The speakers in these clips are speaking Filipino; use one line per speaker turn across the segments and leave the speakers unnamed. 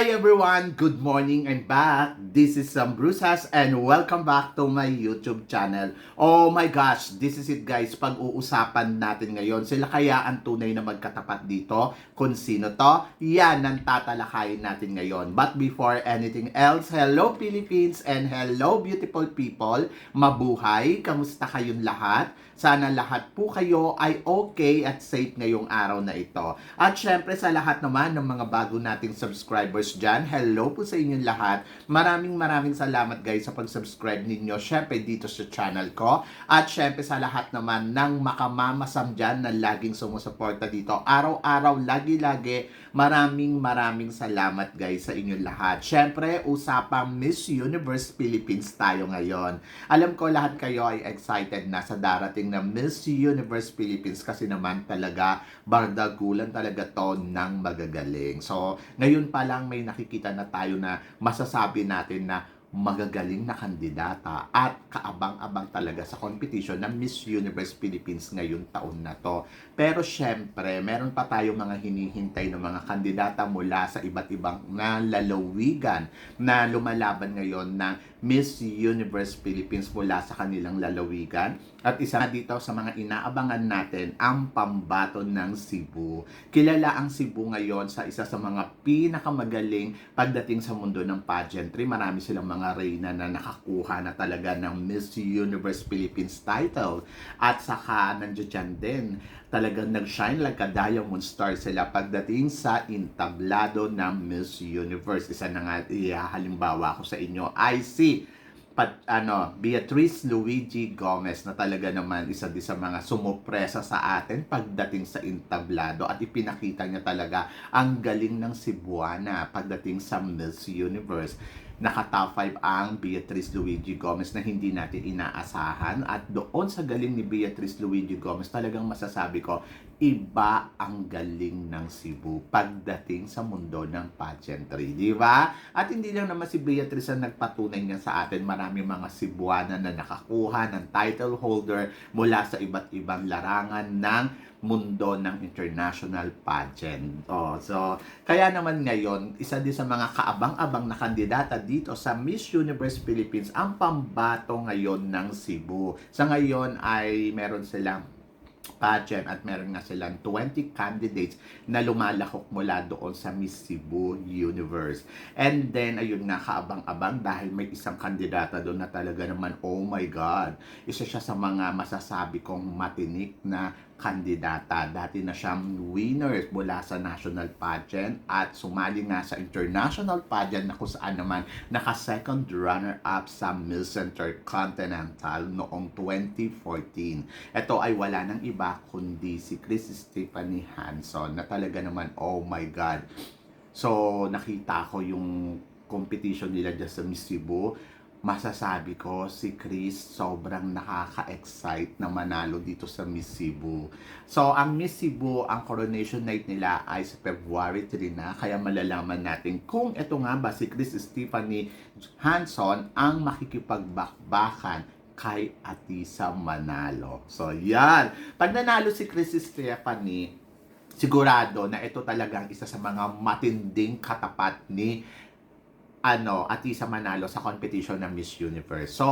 Hi everyone! Good morning and back. This is Sam Brusas and welcome back to my YouTube channel. Oh my gosh, this is it guys. Pag-uusapan natin ngayon, sila kaya ang tunay na magkatapat dito? Kung sino to? Yan ang tatalakayin natin ngayon. But before anything else, hello Philippines and hello beautiful people. Mabuhay! Kamusta kayong lahat? Sana lahat po kayo ay okay at safe ngayong araw na ito. At syempre sa lahat naman ng mga bago nating subscribers dyan, hello po sa inyong lahat. Maraming maraming salamat guys sa pag-subscribe ninyo syempre dito sa channel ko. At syempre sa lahat naman ng makamamasam dyan na laging sumusuporta dito. Araw-araw, lagi-lagi, maraming maraming salamat guys sa inyong lahat. Syempre, usapang Miss Universe Philippines tayo ngayon. Alam ko lahat kayo ay excited na sa darating na Miss Universe Philippines kasi naman talaga bardagulan talaga to ng magagaling. So, ngayon pa lang may nakikita na tayo na masasabi natin na magagaling na kandidata at kaabang-abang talaga sa competition ng Miss Universe Philippines ngayong taon na to. Pero syempre, meron pa tayong mga hinihintay ng mga kandidata mula sa iba't ibang na lalawigan na lumalaban ngayon ng Miss Universe Philippines mula sa kanilang lalawigan. At isa dito sa mga inaabangan natin ang pambato ng Cebu. Kilala ang Cebu ngayon sa isa sa mga pinakamagaling pagdating sa mundo ng pageantry. Marami silang mga reyna na nakakuha na talaga ng Miss Universe Philippines title. At saka nandiyan din talagang nag-shine like a diamond star sila pagdating sa intablado ng Miss Universe. Isa na nga ihahalimbawa ko sa inyo ay si pat, ano, Beatrice Luigi Gomez na talaga naman isa din sa mga sumupresa sa atin pagdating sa intablado at ipinakita niya talaga ang galing ng Cebuana pagdating sa Miss Universe naka-top 5 ang Beatrice Luigi Gomez na hindi natin inaasahan at doon sa galing ni Beatrice Luigi Gomez talagang masasabi ko iba ang galing ng Cebu pagdating sa mundo ng pageantry, di ba? At hindi lang naman si Beatrice ang nagpatunay niya sa atin, marami mga Cebuana na nakakuha ng title holder mula sa iba't ibang larangan ng mundo ng international pageant. Oh, so, kaya naman ngayon, isa din sa mga kaabang-abang na kandidata dito sa Miss Universe Philippines ang pambato ngayon ng Cebu. Sa ngayon ay meron silang pageant at meron nga silang 20 candidates na lumalahok mula doon sa Miss Cebu Universe. And then, ayun nga, kaabang-abang dahil may isang kandidata doon na talaga naman, oh my God, isa siya sa mga masasabi kong matinik na kandidata. Dati na siyang winner mula sa national pageant at sumali nga sa international pageant na kung saan naman naka-second runner-up sa Miss Intercontinental noong 2014. Ito ay wala nang iba kundi si Chris Stephanie Hanson na talaga naman, oh my God. So, nakita ko yung competition nila dyan sa Miss Cebu masasabi ko si Chris sobrang nakaka-excite na manalo dito sa Miss Cebu. So, ang Miss Cebu, ang coronation night nila ay sa February 3 na, kaya malalaman natin kung ito nga ba si Chris Stephanie Hanson ang makikipagbakbakan kay Atisa Manalo. So, yan. Pag nanalo si Chris Stephanie, sigurado na ito talagang isa sa mga matinding katapat ni ano, Atisa Manalo sa competition ng Miss Universe. So,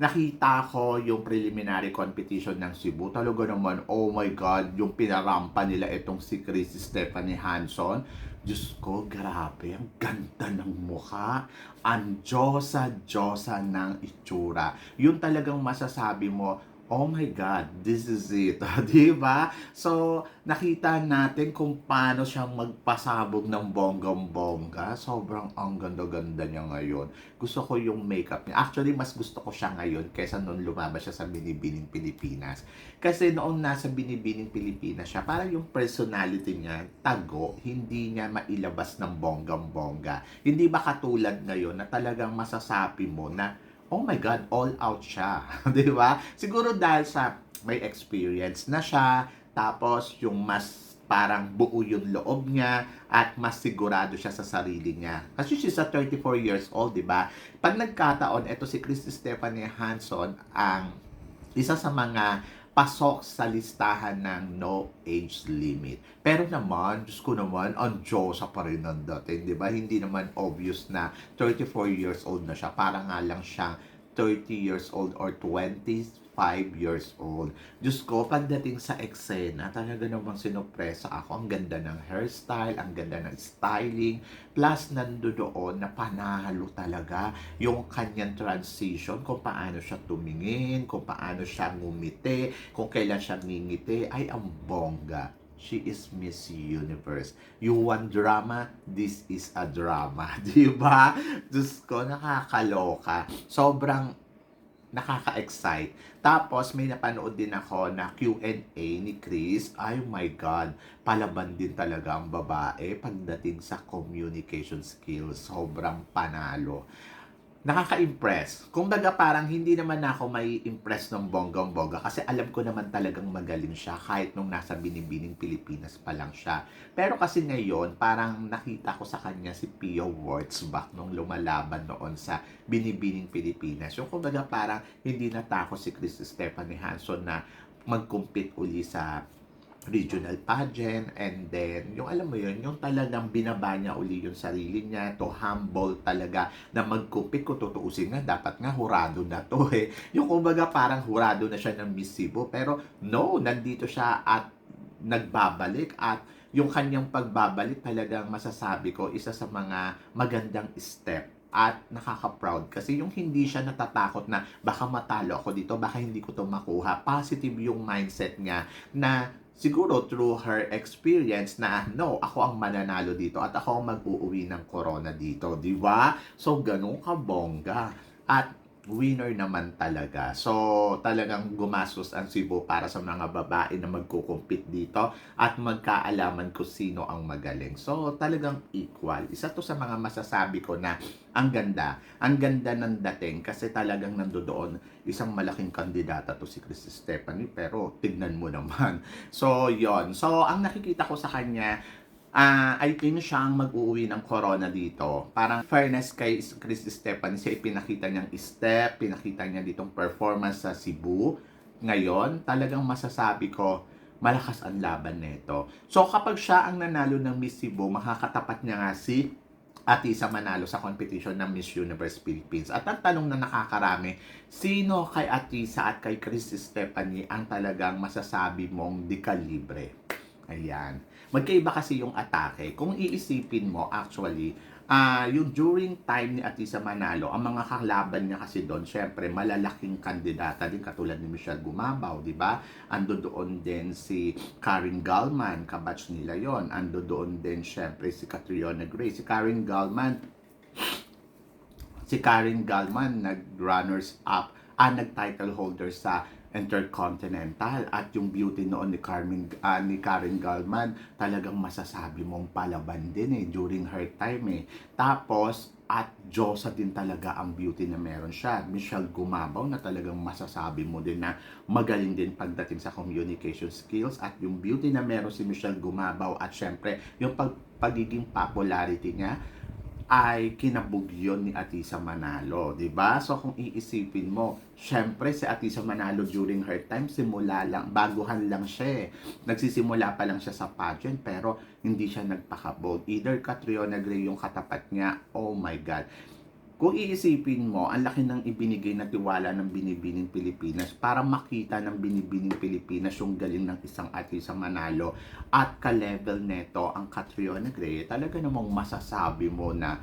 nakita ko yung preliminary competition ng Cebu. Talaga naman, oh my God, yung pinarampa nila itong si Chris Stephanie Hanson. Diyos ko, grabe, ang ganda ng mukha. Ang Diyosa-Diyosa ng itsura. Yun talagang masasabi mo, oh my God, this is it. Di ba? So, nakita natin kung paano siya magpasabog ng bonggang-bongga. Sobrang ang ganda-ganda niya ngayon. Gusto ko yung makeup niya. Actually, mas gusto ko siya ngayon kaysa noon lumabas siya sa Binibining Pilipinas. Kasi noong nasa Binibining Pilipinas siya, parang yung personality niya, tago, hindi niya mailabas ng bonggang-bongga. Hindi ba katulad ngayon na talagang masasabi mo na oh my God, all out siya. di ba? Siguro dahil sa may experience na siya, tapos yung mas parang buo yung loob niya at mas sigurado siya sa sarili niya. Kasi she's a 34 years old, di ba? Pag nagkataon, ito si Chris Stephanie Hanson ang isa sa mga pasok sa listahan ng no age limit. Pero naman, Diyos ko naman, ang Diyosa pa rin ang dating, di ba? Hindi naman obvious na 34 years old na siya. Para nga lang siyang 30 years old or 25 years old. Diyos ko, pagdating sa eksena, talaga namang sinupresa ako. Ang ganda ng hairstyle, ang ganda ng styling, plus nandoon na panalo talaga yung kanyang transition, kung paano siya tumingin, kung paano siya ngumiti, kung kailan siya ngingiti, ay ang bongga. She is Miss Universe. You want drama? This is a drama. Di ba? Diyos ko, nakakaloka. Sobrang nakaka-excite. Tapos may napanood din ako na Q&A ni Chris. Ay oh my God, palaban din talaga ang babae pagdating sa communication skills. Sobrang panalo. Nakaka-impress. Kung baga parang hindi naman ako may impress ng bonggang-bongga kasi alam ko naman talagang magaling siya kahit nung nasa binibining Pilipinas pa lang siya. Pero kasi ngayon, parang nakita ko sa kanya si Pio Wurtzbach nung lumalaban noon sa binibining Pilipinas. Yung kumbaga parang hindi natakot si Chris Stephanie Hanson na mag-compete uli sa regional pageant and then yung alam mo yun yung talagang binaba niya uli yung sarili niya to humble talaga na mag-compete kung tutuusin nga dapat nga hurado na to eh. Yung kumbaga parang hurado na siya ng Miss Cebu pero no nandito siya at nagbabalik at yung kanyang pagbabalik talagang masasabi ko isa sa mga magandang step at nakaka-proud. Kasi yung hindi siya natatakot na baka matalo ako dito, baka hindi ko to makuha. Positive yung mindset niya na siguro through her experience na no, ako ang mananalo dito at ako ang mag-uuwi ng corona dito, di ba? So ganun ka bongga. At winner naman talaga. So, talagang gumastos ang Cebu para sa mga babae na magkukumpit dito at magkaalaman kung sino ang magaling. So, talagang equal. Isa to sa mga masasabi ko na ang ganda. Ang ganda ng dating kasi talagang nandoon isang malaking kandidata to si Chris Stephanie pero tignan mo naman. So, yon So, ang nakikita ko sa kanya, Ah, I think siya ang mag-uuwi ng corona dito. Parang fairness kay Chris Stepan, siya ipinakita niyang step, pinakita niya ditong performance sa Cebu. Ngayon, talagang masasabi ko, malakas ang laban nito. So kapag siya ang nanalo ng Miss Cebu, makakatapat niya nga si Atisa Manalo sa competition ng Miss Universe Philippines. At ang tanong na nakakarami, sino kay Atisa at kay Chris Stephanie ang talagang masasabi mong di kalibre? Ayan. Magkaiba kasi yung atake. Kung iisipin mo, actually, ah yung during time ni Atisa Manalo, ang mga kalaban niya kasi doon, syempre, malalaking kandidata din, katulad ni Michelle Gumabaw, di ba? Ando doon din si Karen Gallman, kabatch nila yon Ando doon din, syempre, si Catriona Gray. Si Karen Gallman, si Karen Gallman, nag-runners up, ah, nag-title holder sa Intercontinental at yung beauty noon ni Carmen ah, ni Karen Gallman talagang masasabi mong palaban din eh during her time eh. Tapos at Diyosa din talaga ang beauty na meron siya. Michelle Gumabaw na talagang masasabi mo din na magaling din pagdating sa communication skills. At yung beauty na meron si Michelle Gumabaw at syempre yung pag pagiging popularity niya ay kinabugyon ni Atisa Manalo, 'di ba? So kung iisipin mo, syempre si Atisa Manalo during her time simula lang, baguhan lang siya. eh. Nagsisimula pa lang siya sa pageant pero hindi siya nagpakabog. Either Catriona Gray yung katapat niya, oh my god. Kung iisipin mo, ang laki ng ibinigay na tiwala ng Binibining Pilipinas para makita ng Binibining Pilipinas yung galing ng isang artista manalo at ka-level neto ang Catriona Gray, talaga namang masasabi mo na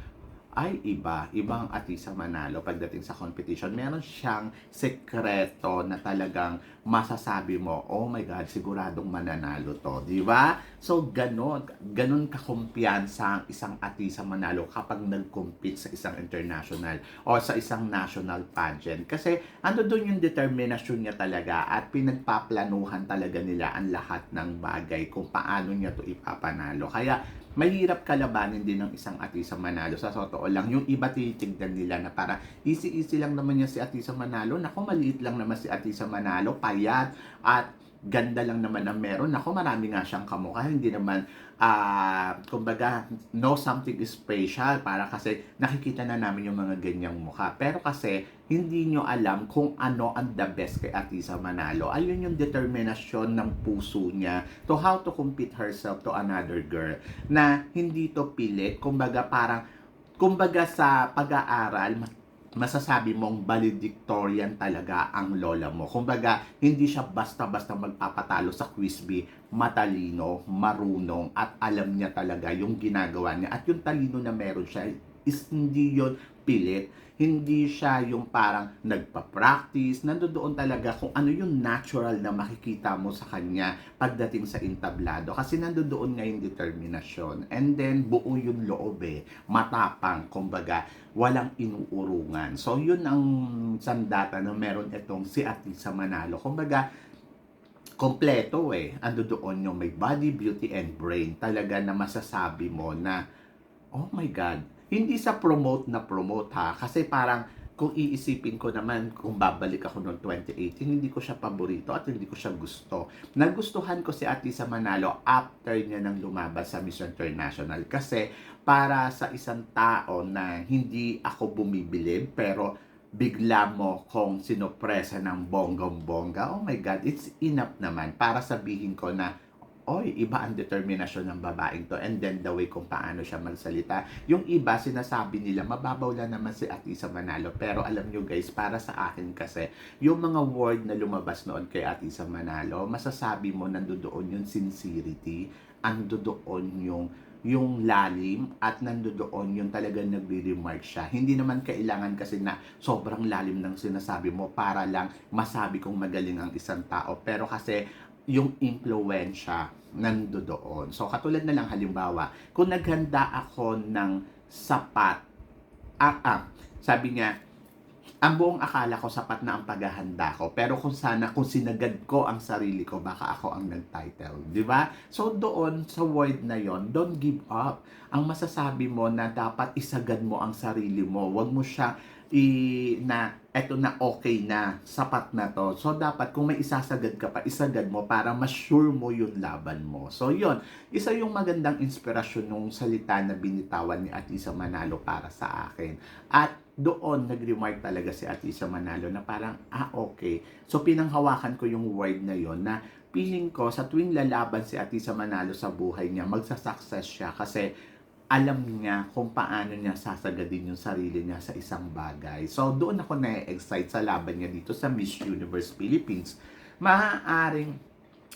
ay iba, ibang artista manalo pagdating sa competition. Meron siyang sekreto na talagang masasabi mo, oh my God, siguradong mananalo to, di ba? So, ganon, ganon kakumpiyansa ang isang artista manalo kapag nag-compete sa isang international o sa isang national pageant. Kasi, ando doon yung determinasyon niya talaga at pinagpaplanuhan talaga nila ang lahat ng bagay kung paano niya to ipapanalo. Kaya, mahirap kalabanin din ng isang Atisa Manalo. Sa totoo lang, yung iba titignan nila na para easy-easy lang naman niya si Atisa Manalo. Naku, maliit lang naman si Atisa Manalo, payat, at ganda lang naman ang meron. Ako, marami nga siyang kamukha. Hindi naman, ah, kumbaga, no something special para kasi nakikita na namin yung mga ganyang mukha. Pero kasi, hindi nyo alam kung ano ang the best kay Atisa Manalo. Ayun yung determinasyon ng puso niya to how to compete herself to another girl. Na hindi to pilit. Kumbaga, parang, kumbaga sa pag-aaral, masasabi mong valedictorian talaga ang lola mo. Kumbaga, hindi siya basta-basta magpapatalo sa quiz bee. Matalino, marunong, at alam niya talaga yung ginagawa niya. At yung talino na meron siya is hindi yon pilit. Hindi siya yung parang nagpa-practice. Nandoon talaga kung ano yung natural na makikita mo sa kanya pagdating sa intablado. Kasi nandoon nga yung determinasyon. And then, buo yung loob eh. Matapang, kumbaga, walang inuurungan. So, yun ang sandata na meron itong si Atisa Manalo. Kumbaga, kompleto eh. Ando doon yung may body, beauty, and brain. Talaga na masasabi mo na, oh my God, hindi sa promote na promote ha. Kasi parang, kung iisipin ko naman, kung babalik ako noong 2018, hindi ko siya paborito at hindi ko siya gusto. Nagustuhan ko si Atisa Manalo after niya nang lumabas sa Miss International. Kasi para sa isang tao na hindi ako bumibilib, pero bigla mo kung sinopresa ng bonggong-bongga, oh my God, it's enough naman para sabihin ko na, oy, iba ang determinasyon ng babaeng to and then the way kung paano siya magsalita. Yung iba, sinasabi nila, mababaw lang naman si Atisa Manalo. Pero alam nyo guys, para sa akin kasi, yung mga word na lumabas noon kay Atisa Manalo, masasabi mo nandoon yung sincerity, andoon yung yung lalim at nandoon yung talagang nagre-remark siya. Hindi naman kailangan kasi na sobrang lalim ng sinasabi mo para lang masabi kong magaling ang isang tao. Pero kasi yung impluensya nandoon. So katulad na lang halimbawa, kung naghanda ako ng sapat, ah, ah, sabi niya, ang buong akala ko sapat na ang paghahanda ko. Pero kung sana, kung sinagad ko ang sarili ko, baka ako ang nag-title. Di ba? So doon, sa word na yon don't give up. Ang masasabi mo na dapat isagad mo ang sarili mo. Huwag mo siya i na eto na okay na, sapat na to. So dapat kung may isasagad ka pa, isagad mo para ma-sure mo yung laban mo. So yon isa yung magandang inspirasyon nung salita na binitawan ni Atisa Manalo para sa akin. At doon nag-remark talaga si Atisa Manalo na parang, ah okay. So pinanghawakan ko yung word na yon na feeling ko sa tuwing lalaban si Atisa Manalo sa buhay niya, magsasuccess siya kasi alam niya kung paano niya sasagadin yung sarili niya sa isang bagay. So, doon ako na-excite sa laban niya dito sa Miss Universe Philippines. Maaaring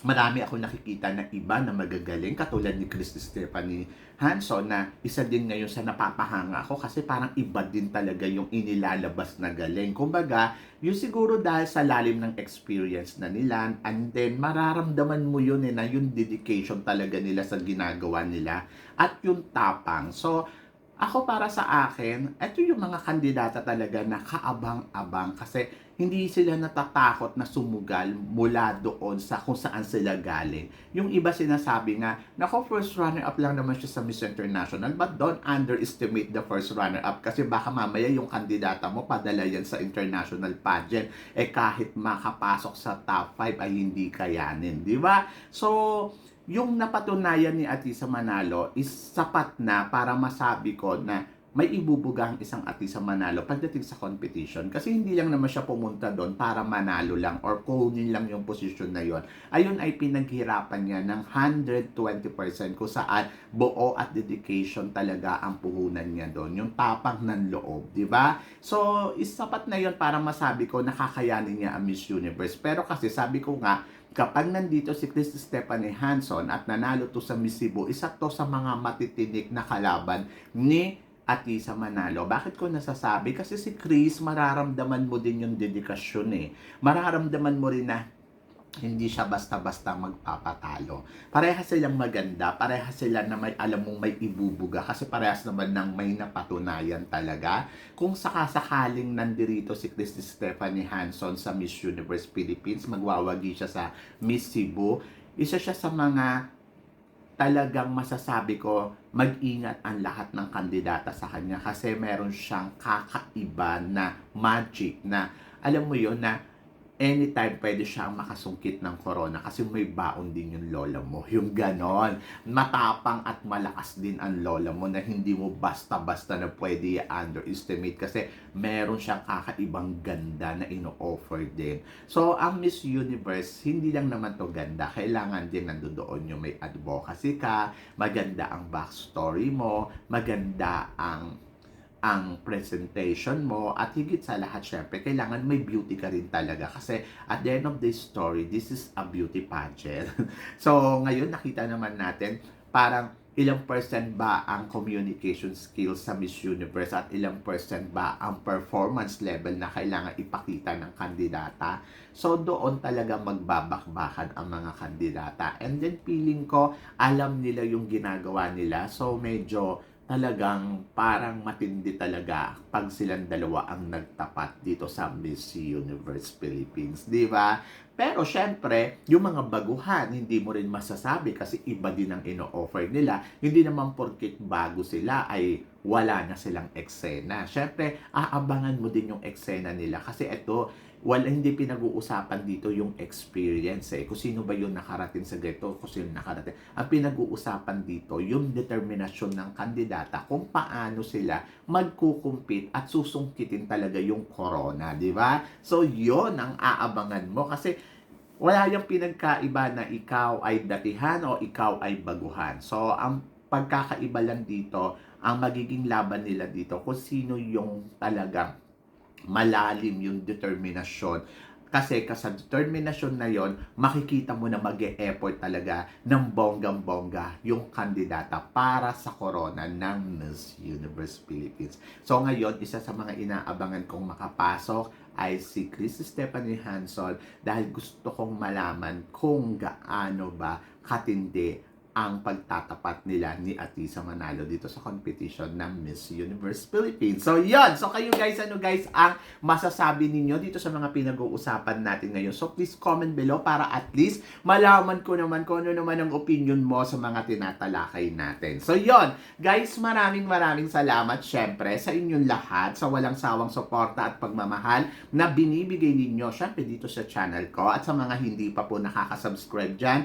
marami ako nakikita na iba na magagaling katulad ni Christy Stephanie Hanson na isa din ngayon sa napapahanga ako kasi parang iba din talaga yung inilalabas na galing. Kumbaga, yung siguro dahil sa lalim ng experience na nila and then mararamdaman mo yun eh na yung dedication talaga nila sa ginagawa nila at yung tapang. So, ako para sa akin, ito yung mga kandidata talaga na kaabang-abang kasi hindi sila natatakot na sumugal mula doon sa kung saan sila galing. Yung iba sinasabi nga, nako first runner-up lang naman siya sa Miss International but don't underestimate the first runner-up kasi baka mamaya yung kandidata mo padala yan sa international pageant eh kahit makapasok sa top 5 ay hindi kayanin, di ba? So, yung napatunayan ni Atisa Manalo is sapat na para masabi ko na may ibubuga ang isang Atisa Manalo pagdating sa competition. Kasi hindi lang naman siya pumunta doon para manalo lang or kunin lang yung posisyon na yon. Ayun ay pinaghirapan niya ng 120% kung saan buo at dedication talaga ang puhunan niya doon. Yung tapang ng loob, di ba? So, is sapat na yon para masabi ko nakakayanin niya ang Miss Universe. Pero kasi sabi ko nga, kapag nandito si Christy Stephanie Hanson at nanalo to sa Miss Cebu, isa to sa mga matitinik na kalaban ni Atisa Manalo. Bakit ko nasasabi? Kasi si Chris, mararamdaman mo din yung dedikasyon eh. Mararamdaman mo rin na hindi siya basta-basta magpapatalo. Parehas silang maganda, parehas sila na may alam mong may ibubuga kasi parehas naman ng may napatunayan talaga. Kung sakasakaling nandirito si Christy Stephanie Hanson sa Miss Universe Philippines, magwawagi siya sa Miss Cebu, isa siya sa mga talagang masasabi ko mag-ingat ang lahat ng kandidata sa kanya kasi meron siyang kakaiba na magic na alam mo yon na anytime pwede siyang makasungkit ng corona kasi may baon din yung lola mo. Yung ganon. Matapang at malakas din ang lola mo na hindi mo basta-basta na pwede i-underestimate kasi meron siyang kakaibang ganda na ino-offer din. So, ang Miss Universe, hindi lang naman to ganda. Kailangan din nandoon yung may advocacy ka, maganda ang backstory mo, maganda ang ang presentation mo. At higit sa lahat syempre kailangan may beauty ka rin talaga. Kasi at the end of the story this is a beauty pageant. So ngayon nakita naman natin parang ilang percent ba ang communication skills sa Miss Universe at ilang percent ba ang performance level na kailangan ipakita ng kandidata? So doon talaga magbabakbakan ang mga kandidata. And then feeling ko alam nila yung ginagawa nila. So medyo talagang parang matindi talaga pag silang dalawa ang nagtapat dito sa Miss Universe Philippines, di ba? Pero syempre, yung mga baguhan, hindi mo rin masasabi kasi iba din ang ino-offer nila. Hindi naman porkit bago sila ay wala na silang eksena. Syempre, aabangan mo din yung eksena nila kasi ito, wala hindi pinag-uusapan dito yung experience eh. Kung sino ba yung nakarating sa ganito, kung sino nakarating. Ang pinag-uusapan dito, yung determinasyon ng kandidata kung paano sila magkukumpit at susungkitin talaga yung corona, di ba? So, yon ang aabangan mo kasi wala yung pinagkaiba na ikaw ay datihan o ikaw ay baguhan. So, ang pagkakaiba lang dito, ang magiging laban nila dito kung sino yung talagang malalim yung determinasyon. Kasi sa determinasyon na yon, makikita mo na mag effort talaga ng bonggang-bongga yung kandidata para sa corona ng Miss Universe Philippines. So ngayon, isa sa mga inaabangan kong makapasok ay si Chris Stephanie Hanson dahil gusto kong malaman kung gaano ba katindi ang pagtatapat nila ni Atisa Manalo dito sa competition ng Miss Universe Philippines. So, yon So, kayo guys, ano guys, ang masasabi ninyo dito sa mga pinag-uusapan natin ngayon. So, please comment below para at least malaman ko naman kung ano naman ang opinion mo sa mga tinatalakay natin. So, yon Guys, maraming maraming salamat syempre sa inyong lahat sa walang sawang suporta at pagmamahal na binibigay ninyo syempre dito sa channel ko at sa mga hindi pa po nakaka-subscribe dyan,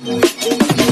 Thank you.